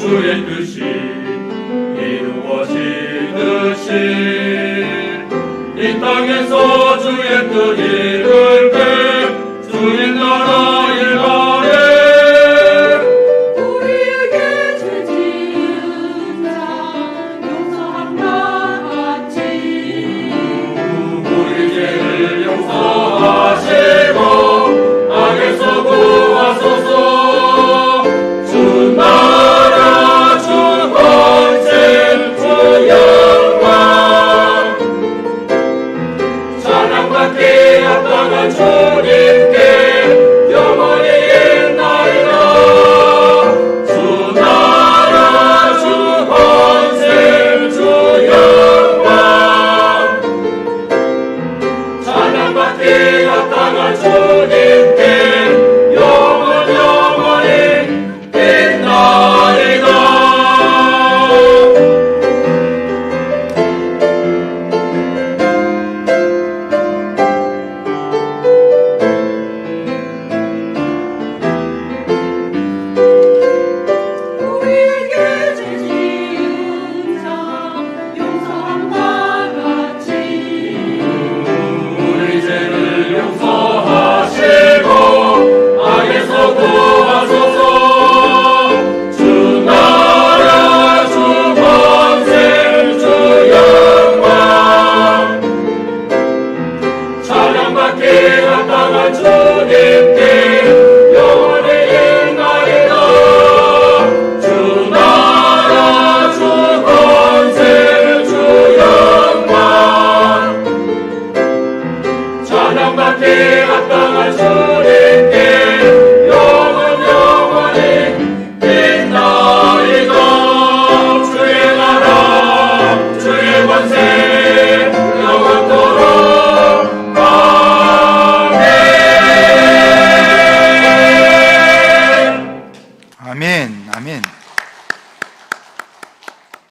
주의 뜻이 이루어지듯이 이 땅에서 주의 뜻 이룰 때 주의 나라 holy. 함께 합당한 주님께 영원 영원히 빛나이다 주의 나라 주의 권세 영원토록. 아멘. 아멘 아멘.